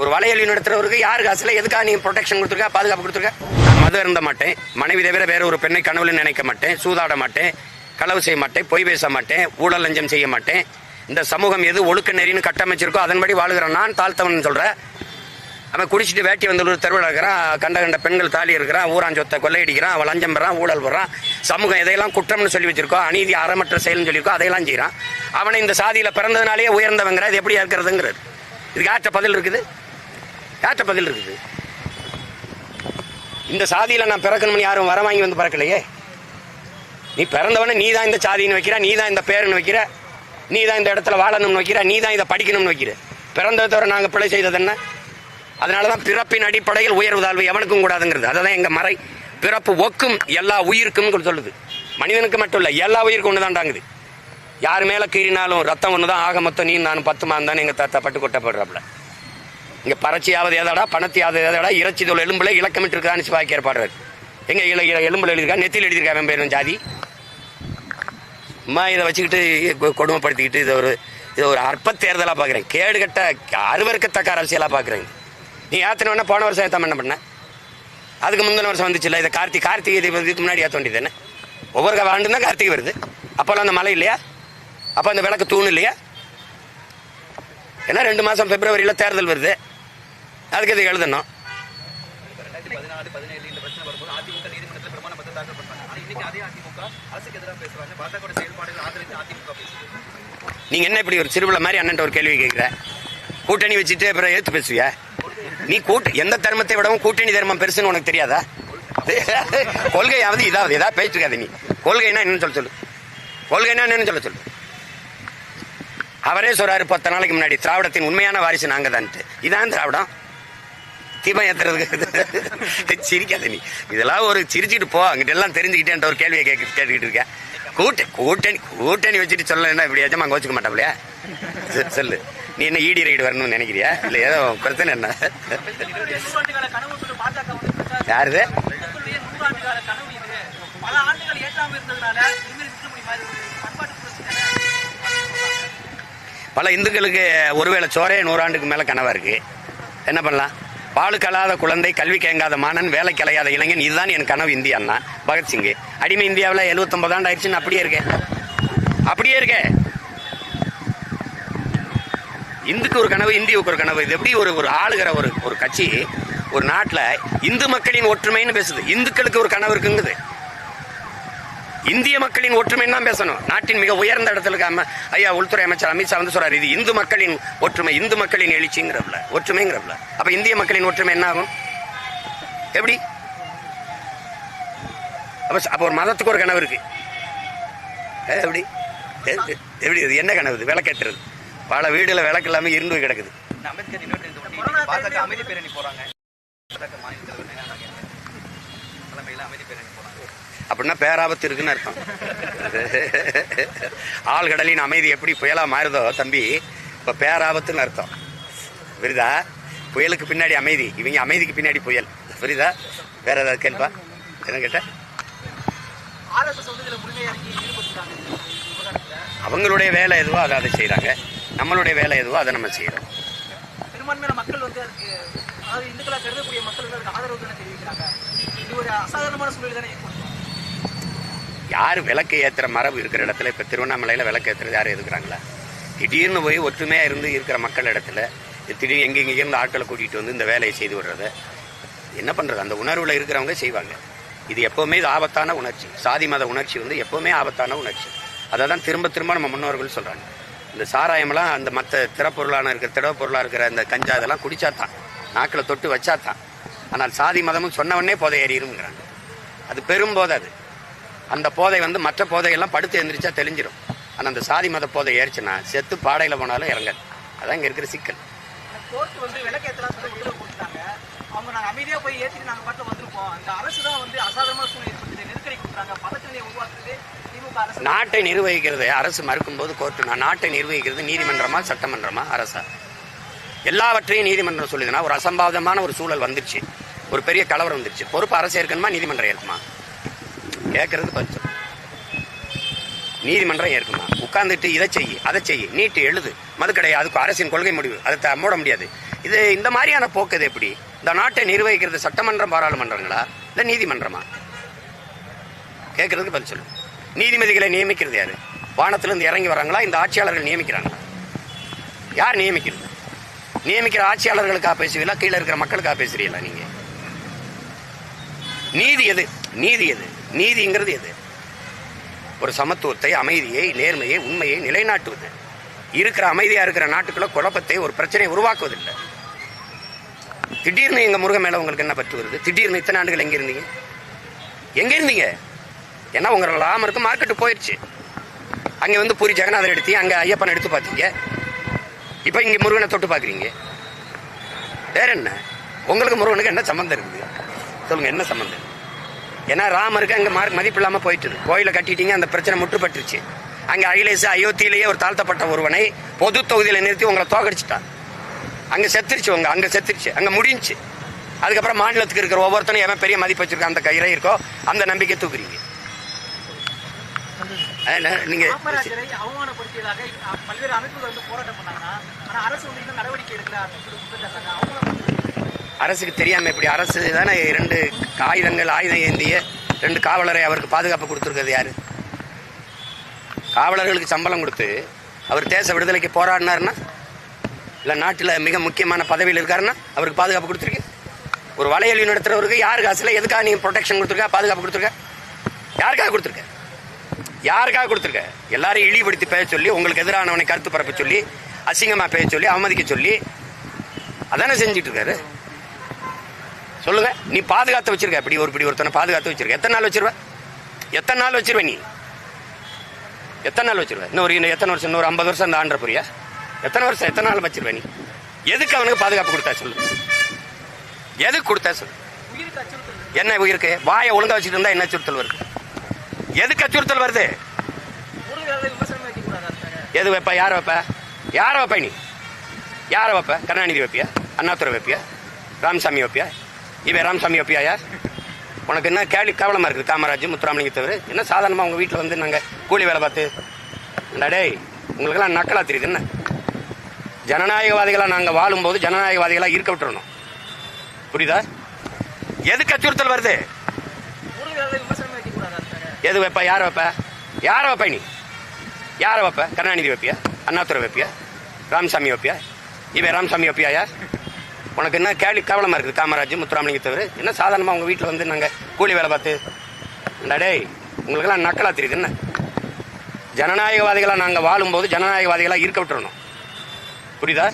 ஒரு வலையொலி நடத்துறவருக்கு யார் காசுல எதுக்காக நீ ப்ரொடெக்ஷன் கொடுத்துருக்கா பாதுகாப்பு கொடுத்துருக்க? நான் மது இருந்த மாட்டேன். மனைவி தவிர வேற ஒரு பெண்ணை கனவுல நினைக்க மாட்டேன். சூதாட மாட்டேன். களவு செய்ய மாட்டேன். பொய் பேச மாட்டேன். ஊழல் லஞ்சம் செய்ய மாட்டேன். இந்த சமூகம் எது ஒழுக்க நெறின்னு கட்டமைச்சிருக்கோ அதன்படி வாழ்கிறேன் நான் தாழ்த்தவன் சொல்கிறேன் அவன் குடிச்சிட்டு வேட்டி வந்து ஒரு தெருவில் இருக்கிறான். கண்ட கண்ட பெண்கள் தாலி இருக்கிறான். ஊரான் சொத்தை கொள்ளையடிக்கிறான். அவன் லஞ்சம் பெறான். ஊழல் பெறான். சமூகம் எதையெல்லாம் குற்றம்னு சொல்லி வச்சிருக்கோம் அநீதி அறமற்ற செயல்னு சொல்லியிருக்கோம் அதையெல்லாம் செய்கிறான் அவனை இந்த சாதியில் பிறந்ததுனாலேயே உயர்ந்தவங்கிற இது எப்படி இருக்கிறதுங்கிறது. இதுக்கு யார்கிட்ட பதில் இருக்குது. யார்கிட்ட பதில் இருக்குது. இந்த சாதியில் நான் பிறக்கணும்னு யாரும் வர வாங்கி வந்து பிறக்கலையே? நீ பிறந்தவனே நீ தான் இந்த சாதின்னு வைக்கிற நீ தான் இந்த பேருன்னு வைக்கிற நீ தான் இந்த இடத்துல வாழணும்னு வைக்கிற நீ தான் இதை படிக்கணும்னு வைக்கிற. பிறந்ததை தவிர நாங்கள் பிழை செய்தது என்ன? அதனால தான் பிறப்பின் அடிப்படையில் உயர்வு தாழ்வு எவனுக்கும் கூடாதுங்கிறது. அதுதான் எங்கள் மறை. பிறப்பு ஒக்கும் எல்லா உயிருக்கும் சொல்லுது. மனிதனுக்கு மட்டும் இல்லை எல்லா உயிருக்கும் ஒன்று தாண்டாங்குது யார் மேலே கீறினாலும் ரத்தம் ஒன்று தான் ஆக மொத்தம் நீ நானும் பத்துமா மாந்தானே எங்கள் தாத்தா பட்டு கொட்டப்படுறாப்புல இங்கே பறச்சியாவது ஏதாடா பணத்தையாவது ஏதாடா இறைச்சி தொழில் எலும்புல இலக்கமிட்டு இருக்கான்னு சிவாக்கியார் பாடுறாரு எங்கே இல இல- எலும்புல எழுதியிருக்கா? நெத்தியில் எழுதியிருக்கா அவன் பேரும் ஜாதி? அம்மா இதை வச்சுக்கிட்டு கொ- கொடுமைப்படுத்திக்கிட்டு இதை ஒரு இதை ஒரு அற்ப தேர்தலாக பார்க்குறேன் கேடு கட்ட அருவருக்கத்தக்க அரசியலாக பார்க்குறேன் நீ ஏற்றினோடனே போன வருஷம் ஏற்றாம என்ன பண்ண? அதுக்கு முந்தின வருஷம் வந்துச்சுல்ல இதை கார்த்தி கார்த்திகை இதுக்கு முன்னாடி ஏற்ற வேண்டியது தானே? ஒவ்வொரு ஆண்டு தான் கார்த்திகை வருது. அப்போல்லாம் அந்த மழை இல்லையா? அப்போ அந்த விளக்கு தூண் இல்லையா? ஏன்னா ரெண்டு மாதம் பிப்ரவரியில் தேர்தல் வருது. அதுக்கு இது எழுதணும். நீங்க என்ன இப்படி ஒரு சிறுபிள்ளை மாதிரி அண்ணன் ஒரு கேள்வி கேட்குற கூட்டணி வச்சுட்டு அப்புறம் ஏத்து பேசுவியா? நீ கூட்ட எந்த தர்மத்தை விடவும் கூட்டணி தர்மம் பெருசுன்னு உனக்கு தெரியாதா? கொள்கையாவது இதாவது ஏதாவது பேசிட்டு இருக்காத நீ. கொள்கைன்னா என்னன்னு சொல்ல சொல்லு. கொள்கைன்னா என்னன்னு சொல்ல சொல்லு. அவரே சொல்றாரு பத்து நாளைக்கு முன்னாடி திராவிடத்தின் உண்மையான வாரிசு நாங்க தான் இதான் திராவிடம். தீபம் ஏத்துறதுக்கு சிரிக்காத நீ. இதெல்லாம் ஒரு சிரிச்சிட்டு போ. அங்கிட்ட எல்லாம் தெரிஞ்சுக்கிட்டேன்ற ஒரு கேள்வியை கேட்க கேட்டுக்கிட்டு இருக்கேன் கூட்ட கூட்டணி கூட்டணி வச்சுட்டு சொல்லலைன்னா இப்படி ஏச்சமா அங்கே வச்சுக்க மாட்டாப்லையா சொல்லு. நீ என்ன ஈடி ரைடு வரணும்னு நினைக்கிறியா? இல்லை ஏதோ பிரச்சனை என்ன? யாருது? பல ஆண்டுகள் ஏற்றாமல் இருந்ததுனால இனிமேல் இருக்க முடியுமா இது ஒரு பண்பாட்டு புரட்சி தானே பல இந்துக்களுக்கு ஒருவேளை சோரே நூறாண்டுக்கு மேலே கனவா இருக்கு. என்ன பண்ணலாம்? பால் கலாத குழந்தை கல்வி கேங்காத மாணன் வேலை கலையாத இளைஞன் இதுதான் என் கனவு இந்தியான்னா பகத்சிங் அடிமை இந்தியாவில் எழுபத்தொன்பது ஆண்டு ஆயிடுச்சுன்னு அப்படியே இருக்கேன் அப்படியே இருக்கேன் இந்துக்கு ஒரு கனவு இந்தியாவுக்கு ஒரு கனவு. இது எப்படி ஒரு ஒரு ஆளுகிற ஒரு ஒரு கட்சி ஒரு நாட்டில் இந்து மக்களின் ஒற்றுமைன்னு பேசுது. இந்துக்களுக்கு ஒரு கனவு இருக்குங்குது. இந்திய மக்களின் ஒற்றுமைன்னு தான் பேசணும். நாட்டின் மிக உயர்ந்த இடத்துல இருக்காம ஐயா உள்துறை அமைச்சர் அமித்ஷா வந்து சொல்றாரு இது இந்து மக்களின் ஒற்றுமை இந்து மக்களின் எழுச்சிங்கிறப்பல ஒற்றுமைங்கிறப்பல அப்ப இந்திய மக்களின் ஒற்றுமை என்ன ஆகும்? எப்படி? அப்ப அப்ப ஒரு மதத்துக்கு ஒரு கனவு இருக்கு. எப்படி? எப்படி இது? என்ன கனவு இது? விளக்கேற்றுறது. பல வீடுல விளக்கு இல்லாம இருந்து கிடக்குது. அப்படின்னா பேராபத்து இருக்குன்னு அர்த்தம். ஆழ்கடலின் அமைதி எப்படி புயலாக மாறுதோ தம்பி இப்போ பேராபத்துன்னு அர்த்தம். புரியுதா? புயலுக்கு பின்னாடி அமைதி இவங்க அமைதிக்கு பின்னாடி புயல். புரியுதா? வேற ஏதாவது கேள்பா என்ன கேட்ட? அவங்களுடைய வேலை எதுவோ அதை அதை செய்கிறாங்க நம்மளுடைய வேலை எதுவோ அதை நம்ம செய்கிறோம் பெரும்பான்மையான மக்கள் வந்து அதுக்கு அதாவது இந்துக்களாக கருதக்கூடிய மக்கள் வந்து அதுக்கு ஆதரவு தானே தெரிவிக்கிறாங்க. இது ஒரு அசாதாரணமான சூழல் தானே ஏற்படுத்தும் யார் விளக்கு ஏத்துற மரபு இருக்கிற இடத்துல இப்போ திருவண்ணாமலையில் விளக்கு ஏற்றுறது யாரும் இருக்கிறாங்களா திடீர்னு போய் ஒற்றுமையாக இருந்து இருக்கிற மக்கள் இடத்துல திடீர்னு எங்க இருந்து ஆட்களை கூட்டிகிட்டு வந்து இந்த வேலையை செய்து விடுறது என்ன பண்ணுறது அந்த உணர்வில் இருக்கிறவங்க செய்வாங்க. இது எப்போவுமே இது ஆபத்தான உணர்ச்சி. சாதி மத உணர்ச்சி வந்து எப்போவுமே ஆபத்தான உணர்ச்சி. அதை தான் திரும்ப திரும்ப நம்ம முன்னோர்கள் சொல்கிறாங்க இந்த சாராயமெல்லாம் அந்த மற்ற திறப்பொருளான இருக்கிற திடவ பொருளாக இருக்கிற அந்த கஞ்சா இதெல்லாம் குடிச்சாதான் நாக்கில் தொட்டு வச்சா தான் ஆனால் சாதி மதமும் சொன்னவொடனே போதை ஏறிடுங்கிறாங்க அது பெரும் போதை அது. அந்த போதை வந்து மற்ற போதையெல்லாம் படுத்து எந்திரிச்சா தெளிஞ்சிரும். ஆனால் அந்த சாதி மத போதை ஏறிச்சுன்னா செத்து பாடையில் போனாலும் இறங்காது. அதான் இங்கே இருக்கிற சிக்கல். நாட்டை நிர்வகிக்கிறது அரசு மறுக்கும்போது கோர்ட்டு நாட்டை நிர்வகிக்கிறது நீதிமன்றமா சட்டமன்றமா அரசா? எல்லாவற்றையும் நீதிமன்றம் சொல்லுதுன்னா ஒரு அசம்பாவிதமான ஒரு சூழல் வந்துருச்சு. ஒரு பெரிய கலவரம் வந்துருச்சு. பொறுப்பு அரசு ஏற்கணுமா? நீதிமன்றம் ஏற்குமா? கேட்கறது பஞ்சம் நீதிமன்றம் ஏற்குமா? உட்கார்ந்துட்டு இதை செய் அதை செய். நீட்டு எழுது. மதுக்கடை அதுக்கு அரசின் கொள்கை முடிவு. அதை மூட முடியாது. இது இந்த மாதிரியான போக்கு இது எப்படி? இந்த நாட்டை நிர்வகிக்கிறது சட்டமன்றம் பாராளுமன்றங்களா? இல்லை நீதிமன்றமா? கேட்கறதுக்கு பதில் சொல்லு. நீதிபதிகளை நியமிக்கிறது யாரு? வானத்திலிருந்து இறங்கி வராங்களா? இந்த ஆட்சியாளர்கள் நியமிக்கிறாங்களா? யார் நியமிக்கிறது? நியமிக்கிற ஆட்சியாளர்களுக்காக பேசுவீங்களா? கீழே இருக்கிற மக்களுக்காக பேசுறீங்களா நீங்க? நீதி எது? நீதி எது? நீதிங்கிறது எது? ஒரு சமத்துவத்தை அமைதியை நேர்மையை உண்மையை நிலைநாட்டுவது. இருக்கிற அமைதியா இருக்கிற நாட்டுக்குள்ள குழப்பத்தை ஒரு பிரச்சனையை உருவாக்குவதில்லை. திடீர்னு எங்க முருகன் மேல உங்களுக்கு என்ன பற்று வருது? திடீர்னு இத்தனை ஆண்டுகள் எங்க இருந்தீங்க? எங்க இருந்தீங்க? ஏன்னா உங்க லாமருக்கு மார்க்கெட்டு போயிடுச்சு அங்கே வந்து பூரி ஜெகநாதர் எடுத்தீங்க அங்க ஐயப்பன் எடுத்து பார்த்தீங்க. இப்போ இங்க முருகனை தொட்டு பார்க்குறீங்க. வேற என்ன? உங்களுக்கு முருகனுக்கு என்ன சம்பந்தம் இருக்குது? சொல்லுங்க என்ன சம்பந்தம்? ஏன்னா ராமருக்கு அங்க மதிப்பு இல்லாம போயிட்டு கோயிலை கட்டிட்டீங்க அந்த பிரச்சனை முற்றுப்பட்டுருச்சு. அங்க அகிலேஷ் அயோத்தியிலேயே ஒரு தாழ்த்தப்பட்ட ஒருவனை பொது தொகுதியில நிறுத்தி உங்களை தோக்கடிச்சிட்டான் அங்க செத்துருச்சு உங்க அங்க செத்துருச்சு அங்க முடிஞ்சுச்சு. அதுக்கப்புறம் மாநிலத்துக்கு இருக்கிற ஒவ்வொருத்தனும் எவன் பெரிய மதிப்பு வச்சிருக்க அந்த கையில இருக்கோ அந்த நம்பிக்கை தூக்குறீங்க. நீங்க பல்வேறு அமைப்புகள் வந்து போராட்டம் பண்ணாங்கன்னா ஆனா அரசு வந்து இன்னும் நடவடிக்கை எடுக்கல அப்படின்னு சொல்லி குற்றச்சாட்டாங்க அவங்கள அரசுக்கு தெரியாமல் இப்படி அரசு தானே இரண்டு ஆயுதங்கள் ஆயுதம் ஏந்திய ரெண்டு காவலரை அவருக்கு பாதுகாப்பு கொடுத்துருக்கிறது யார்? காவலர்களுக்கு சம்பளம் கொடுத்து அவர் தேச விடுதலைக்கு போராடினாருன்னா இல்லை நாட்டில் மிக முக்கியமான பதவியில் இருக்காருன்னா அவருக்கு பாதுகாப்பு கொடுத்துருக்கு ஒரு வலையொலி நடத்துகிறவருக்கு யார் காசில் எதுக்காக நீங்கள் ப்ரொடெக்ஷன் கொடுத்துருக்கா பாதுகாப்பு கொடுத்துருக்க? யாருக்காக கொடுத்துருக்க? யாருக்காக கொடுத்துருக்க? எல்லாரையும் இழிவுபடுத்தி பேச சொல்லி உங்களுக்கு எதிரானவனை கருத்து பரப்ப சொல்லி அசிங்கமாக பேச சொல்லி அவமதிக்க சொல்லி அதானே செஞ்சிட்ருக்காரு சொல்லுங்க. நீ பாதுகாத்து வச்சிருக்க. இப்படி ஒரு இப்படி ஒருத்தனை பாதுகாத்து வச்சிருக்க. எத்தனை நாள் வச்சிருவ? எத்தனை நாள் வச்சிருவ நீ? எத்தனை நாள் வச்சிருவ? இன்னும் ஒரு இன்னும் எத்தனை வருஷம்? இன்னொரு ஐம்பது வருஷம் அந்த ஆண்ட புரியா? எத்தனை வருஷம்? எத்தனை நாள் வச்சிருவ நீ? எதுக்கு அவனுக்கு பாதுகாப்பு கொடுத்தா சொல்லு. எதுக்கு கொடுத்தா சொல்லு? என்ன உயிருக்கு? வாயை ஒழுங்கா வச்சுட்டு இருந்தா என்ன அச்சுறுத்தல் வருது? எதுக்கு அச்சுறுத்தல் வருது? எது வைப்ப? யார வைப்ப? யார வைப்ப நீ? யார வைப்ப? கருணாநிதி வைப்பியா? அண்ணாதுரை வைப்பியா? ராமசாமி வைப்பியா? இவ ராமசாமி ஒப்பியாயா? யார் உனக்கு என்ன கேள்வி கவலமா இருக்குது காமராஜ் முத்துராமலிங்க தவிர? என்ன சாதாரணமா உங்க வீட்டில் வந்து நாங்கள் கூலி வேலை பார்த்து? டே டேய் உங்களுக்கெல்லாம் நக்கலா தெரியுது என்ன? ஜனநாயகவாதிகளாக நாங்கள் வாழும்போது ஜனநாயகவாதிகளாக இருக்க விட்டுறணும். புரியுதா? எதுக்கு அச்சுறுத்தல் வருது? எது வைப்ப? யார வைப்ப? யார வைப்ப நீ? யார வைப்ப? கருணாநிதி வைப்பியா? அண்ணாதுரை வைப்பியா? ராமசாமி வைப்பியா? இவன் ராமசாமி வைப்பியா யார் உனக்கு என்ன கேள்வி கவலமா இருக்குது காமராஜ் முத்துராமலிங்க தவிர? என்ன சாதாரணமாக உங்கள் வீட்டில் வந்து நாங்கள் கூலி வேலை பார்த்து? டே உங்களுக்கெல்லாம் நக்கலாக தெரியுது என்ன? ஜனநாயகவாதிகளாக நாங்கள் வாழும்போது ஜனநாயகவாதிகளாக இருக்க விட்டுறணும். புரியுதா?